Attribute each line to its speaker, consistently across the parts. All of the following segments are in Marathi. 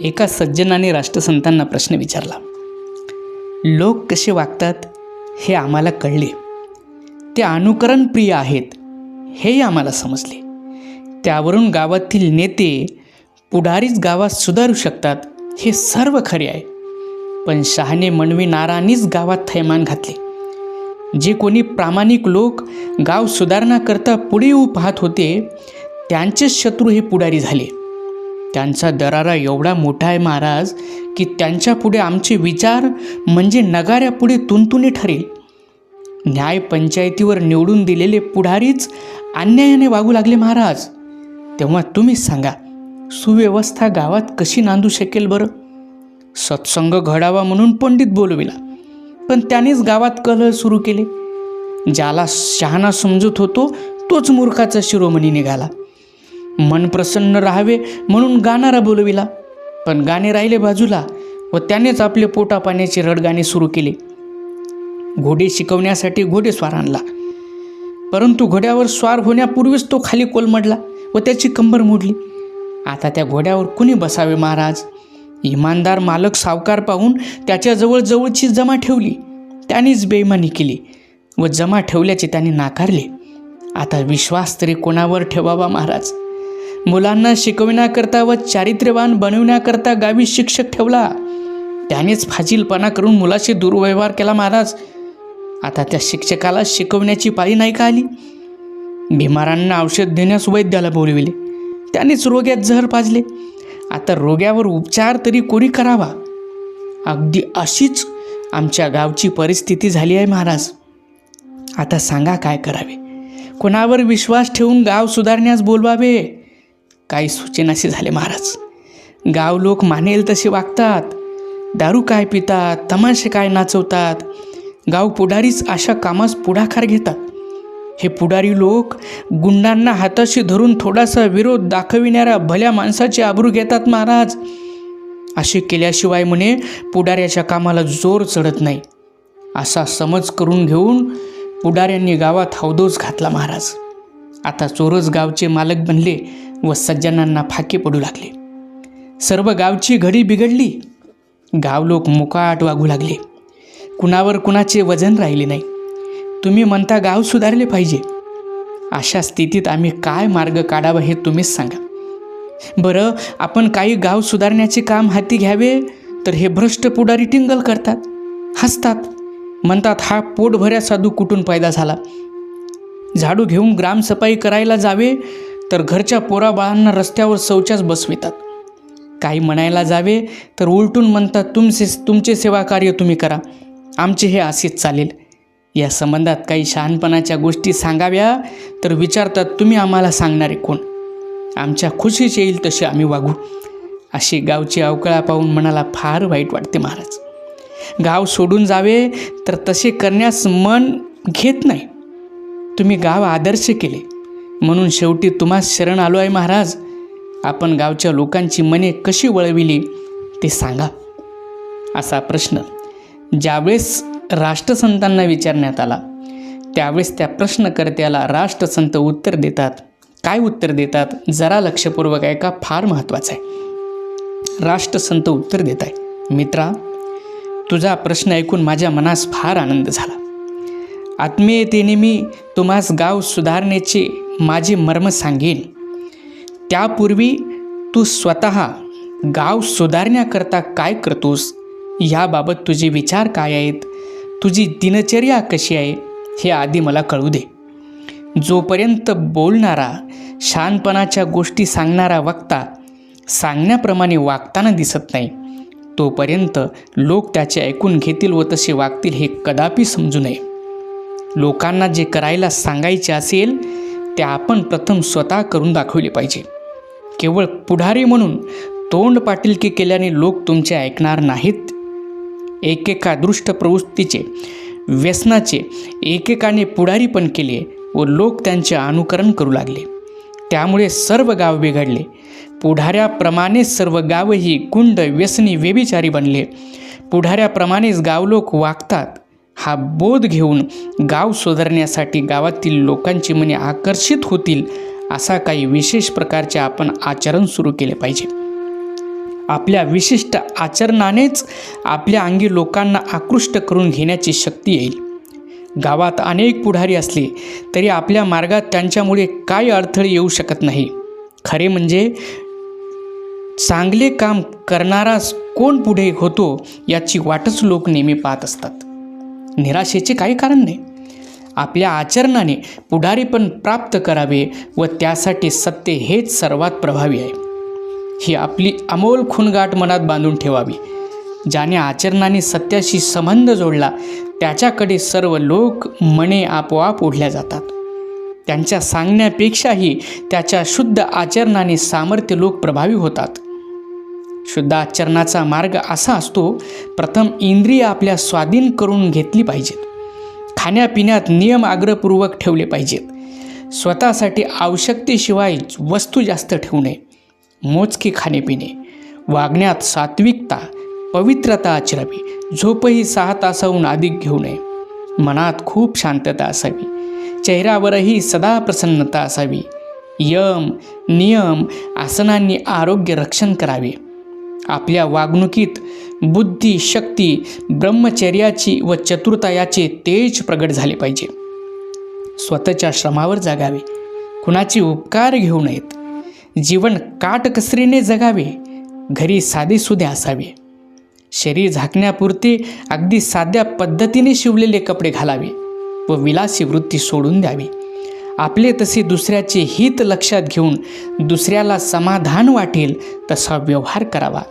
Speaker 1: एका सज्जनाने राष्ट्रसंतांना प्रश्न विचारला. लोक कसे वागतात हे आम्हाला कळले. ते अनुकरणप्रिय आहेत हेही आम्हाला समजले. त्यावरून गावातील नेते पुढारीच गावात सुधारू शकतात हे सर्व खरे आहे. पण शहाणे मनविणारांनीच गावात थैमान घातले. जे कोणी प्रामाणिक लोक गाव सुधारण्याकरता पुढे येऊ पाहत होते त्यांचेच शत्रू हे पुढारी झाले. त्यांचा दरारा एवढा मोठा आहे महाराज की त्यांच्या पुढे आमचे विचार म्हणजे नगाऱ्यापुढे तुंतुने ठरेल. न्याय पंचायतीवर निवडून दिलेले पुढारीच अन्यायाने वागू लागले महाराज. तेव्हा तुम्हीच सांगा सुव्यवस्था गावात कशी नांदू शकेल बरं? सत्संग घडावा म्हणून पंडित बोलविला पण त्यानेच गावात कलह सुरू केले. ज्याला शहाणा समजत होतो तोच मूर्खाचा शिरोमणी निघाला. मन प्रसन्न राहावे म्हणून गाणारा बोलविला. पण गाणे राहिले बाजूला व त्यानेच आपले पोटा पाण्याचे रडगाणे सुरू केले. घोडे शिकवण्यासाठी घोडेस्वार आणला. परंतु घोड्यावर स्वार होण्यापूर्वीच तो खाली कोलमडला व त्याची कंबर मोडली. आता त्या घोड्यावर कुणी बसावे महाराज? इमानदार मालक सावकार पाहून त्याच्याजवळ जवळची जमा ठेवली. त्यानेच बेईमानी केली व जमा ठेवल्याचे त्याने नाकारले. आता विश्वास तरी कोणावर ठेवावा महाराज? मुलांना शिकविण्याकरता व चारित्र्यवान बनविण्याकरता गावी शिक्षक ठेवला. त्यानेच फाजीलपणा करून मुलाशी दुर्व्यवहार केला महाराज. आता त्या शिक्षकाला शिकवण्याची पाळी नाही का आली? बिमारांना औषध देण्यास वैद्याला बोलविले. त्यानेच रोग्यात जहर पाजले. आता रोग्यावर उपचार तरी कोणी करावा? अगदी अशीच आमच्या गावची परिस्थिती झाली आहे महाराज. आता सांगा काय करावे? कोणावर विश्वास ठेवून गाव सुधारण्यास बोलवावे? काही सूचेनासे झाले महाराज. गाव लोक मानेल तसे वागतात. दारू काय पितात तमाशे काय नाचवतात. गाव पुढारीच अशा कामास पुढाकार घेतात. हे पुढारी लोक गुंडांना हाताशी धरून थोडासा विरोध दाखविणाऱ्या भल्या माणसाची आबरू घेतात महाराज. असे केल्याशिवाय म्हणे पुढाऱ्याच्या कामाला जोर चढत नाही. असा समज करून घेऊन पुढाऱ्यांनी गावात हौदोस घातला महाराज. आता चोरच गावचे मालक बनले व सज्जनांना फाके पडू लागले. सर्व गावची घडी बिघडली. गाव लोक मुकाट वागू लागले. कुणावर कुणाचे वजन राहिले नाही. तुम्ही म्हणता गाव सुधारले पाहिजे. अशा स्थितीत आम्ही काय मार्ग काढावा हे तुम्हीच सांगा. बरं आपण काही गाव सुधारण्याचे काम हाती घ्यावे तर हे भ्रष्ट पुढारी टिंगल करतात. हसतात. म्हणतात हा पोटभऱ्या साधू कुठून पैदा झाला? झाडू घेऊन ग्रामसफाई करायला जावे तर घरच्या पोराबाळांना रस्त्यावर शौचास बसवितात. काही म्हणायला जावे तर उलटून म्हणतात तुमचे तुमचे सेवा कार्य तुम्ही करा. आमचे हे असेच चालेल. या संबंधात काही शहाणपणाच्या गोष्टी सांगाव्या तर विचारतात तुम्ही आम्हाला सांगणारे कोण? आमच्या खुशीच येईल तसे आम्ही वागू. अशी गावची अवकळा पाहून मनाला फार वाईट वाटते महाराज. गाव सोडून जावे तर तसे करण्यास मन घेत नाही. तुम्ही गाव आदर्श केले. म्हणून शेवटी तुम्हास शरण आलो आहे महाराज. आपण गावच्या लोकांची मने कशी वळविली ते सांगा. असा प्रश्न ज्यावेळेस राष्ट्रसंतांना विचारण्यात आला त्यावेळेस त्या प्रश्नकर्त्याला राष्ट्रसंत उत्तर देतात. काय उत्तर देतात? जरा लक्षपूर्वक ऐका फार महत्त्वाचं आहे. राष्ट्रसंत उत्तर देत आहे. मित्रा तुझा प्रश्न ऐकून माझ्या मनास फार आनंद झाला. आत्मीयतेने मी तुम्हास गाव सुधारण्याचे माझे मर्म सांगेन. त्यापूर्वी तू स्वतः गाव सुधारण्याकरता काय करतोस? याबाबत तुझे विचार काय आहेत? तुझी दिनचर्या कशी आहे? हे आधी मला कळू दे. जोपर्यंत बोलणारा शानपणाच्या गोष्टी सांगणारा वक्ता सांगण्याप्रमाणे वागताना दिसत नाही तोपर्यंत लोक त्याचे ऐकून घेतील व तसे वागतील हे कदापि समजू नये. लोकांना जे करायला सांगायचे असेल ते आपण प्रथम स्वतः करून दाखवले पाहिजे. केवळ पुढारी म्हणून तोंड पाटीलकी केल्याने लोक तुमचे ऐकणार नाहीत. एकेका दृष्ट प्रवृत्तीचे व्यसनाचे एकेकाने पुढारीपण केले व लोक त्यांचे अनुकरण करू लागले. त्यामुळे सर्व गाव बिघडले. पुढाऱ्याप्रमाणेच सर्व गावही गुंड व्यसनी व्यभिचारी बनले. पुढाऱ्याप्रमाणेच गावलोक वागतात. हा बोध घेऊन गाव सुधारण्यासाठी गावातील लोकांची मने आकर्षित होतील असा काही विशेष प्रकारचे आपण आचरण सुरू केले पाहिजे. आपल्या विशिष्ट आचरणानेच आपल्या अंगी लोकांना आकृष्ट करून घेण्याची शक्ती येईल. गावात अनेक पुढारी असले तरी आपल्या मार्गात त्यांच्यामुळे काय अडथळे येऊ शकत नाही. खरे म्हणजे चांगले काम करणारा कोण पुढे होतो याची वाटच लोक नेहमी पाहत असतात. निराशेचे काही कारण नाही. आपल्या आचरणाने पुढारीपण प्राप्त करावे व त्यासाठी सत्य हेच सर्वात प्रभावी आहे. ही आपली अमोल खुणगाठ मनात बांधून ठेवावी. ज्याने आचरणाने सत्याशी संबंध जोडला त्याच्याकडे सर्व लोक मने आपोआप ओढल्या जातात. त्यांच्या सांगण्यापेक्षाही त्याच्या शुद्ध आचरणाने सामर्थ्य लोक प्रभावी होतात. शुद्ध आचरणाचा मार्ग असा असतो प्रथम इंद्रिय आपल्या स्वाधीन करून घेतली पाहिजेत. खाण्यापिण्यात नियम आग्रहपूर्वक ठेवले पाहिजेत. स्वतःसाठी आवश्यकतेशिवाय वस्तू जास्त ठेवू नये. मोजके खाणेपिणे. वागण्यात सात्विकता पवित्रता आचरावी. झोपही सहा तासाहून अधिक घेऊ नये. मनात खूप शांतता असावी. चेहऱ्यावरही सदा प्रसन्नता असावी. यम नियम आसनांनी आरोग्य रक्षण करावे. आपल्या वागणुकीत बुद्धी शक्ती ब्रह्मचर्याची व चतुरता याचे तेज प्रगट झाले पाहिजे. स्वतःच्या श्रमावर जगावे. कुणाचे उपकार घेऊ नयेत. जीवन काटकसरीने जगावे. घरी साधेसुधे असावे. शरीर झाकण्यापुरते अगदी साध्या पद्धतीने शिवलेले कपडे घालावे व विलासी वृत्ती सोडून द्यावी. आपले तसे दुसऱ्याचे हित लक्षात घेऊन दुसऱ्याला समाधान वाटेल तसा व्यवहार करावा.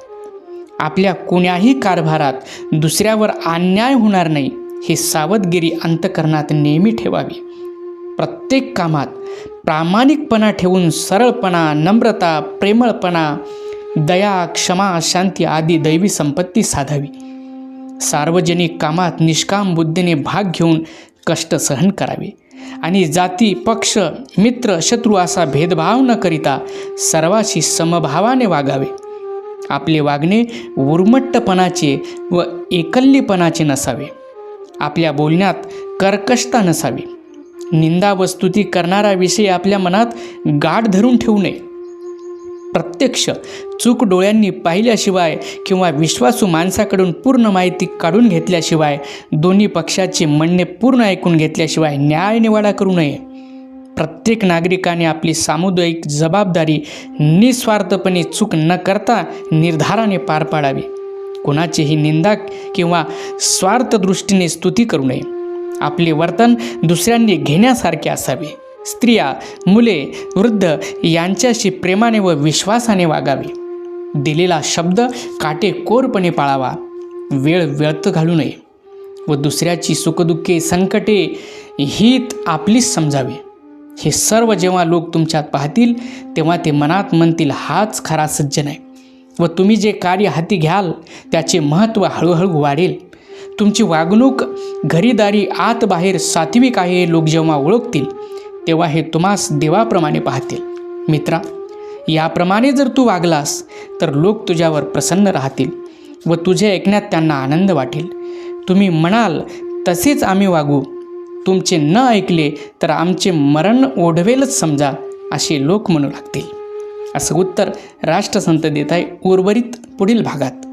Speaker 1: आपल्या कोण्याही कारभारात दुसऱ्यावर अन्याय होणार नाही ही सावधगिरी अंतकरणात नेहमी ठेवावी. प्रत्येक कामात प्रामाणिकपणा ठेवून सरळपणा नम्रता प्रेमळपणा दया क्षमा शांती आदी दैवी संपत्ती साधावी. सार्वजनिक कामात निष्काम बुद्धीने भाग घेऊन कष्ट सहन करावे आणि जाती पक्ष मित्र शत्रू असा भेदभाव न करिता सर्वाशी समभावाने वागावे. आपले वागणे उर्मट्टपणाचे व एकल्लीपणाचे नसावे. आपल्या बोलण्यात कर्कशता नसावी. निंदा व स्तुती करणारा विषय आपल्या मनात गाठ धरून ठेवू नये. प्रत्यक्ष चूक डोळ्यांनी पाहिल्याशिवाय किंवा विश्वासू माणसाकडून पूर्ण माहिती काढून घेतल्याशिवाय दोन्ही पक्षाचे म्हणणे पूर्ण ऐकून घेतल्याशिवाय न्याय निवाडा करू नये. प्रत्येक नागरिकाने आपली सामुदायिक जबाबदारी निस्वार्थपणे चूक न करता निर्धाराने पार पाडावी. कोणाचीही निंदा किंवा स्वार्थदृष्टीने स्तुती करू नये. आपले वर्तन दुसऱ्यांनी घेण्यासारखे असावे. स्त्रिया मुले वृद्ध यांच्याशी प्रेमाने व विश्वासाने वागावे. दिलेला शब्द काटेकोरपणे पाळावा. वेळ व्यर्थ घालू नये व दुसऱ्याची सुखदुःखे संकटे हित आपलीच समजावे. हे सर्व जेव्हा लोक तुमच्यात पाहतील तेव्हा ते मनात म्हणतील हाच खरा सज्जन आहे. व तुम्ही जे कार्य हाती घ्याल त्याचे महत्त्व हळूहळू वाढेल. तुमची वागणूक घरीदारी आत बाहेर सात्विक आहे लोक जेव्हा ओळखतील तेव्हा हे तुम्हास देवाप्रमाणे पाहतील. मित्रा याप्रमाणे जर तू वागलास तर लोक तुझ्यावर प्रसन्न राहतील व तुझे ऐकण्यात त्यांना आनंद वाटेल. तुम्ही म्हणाल तसेच आम्ही वागू. तुमचे न ऐकले तर आमचे मरण ओढवेलच समजा असे लोक म्हणू लागतील. असं उत्तर राष्ट्रसंत देत आहे उर्वरित पुढील भागात.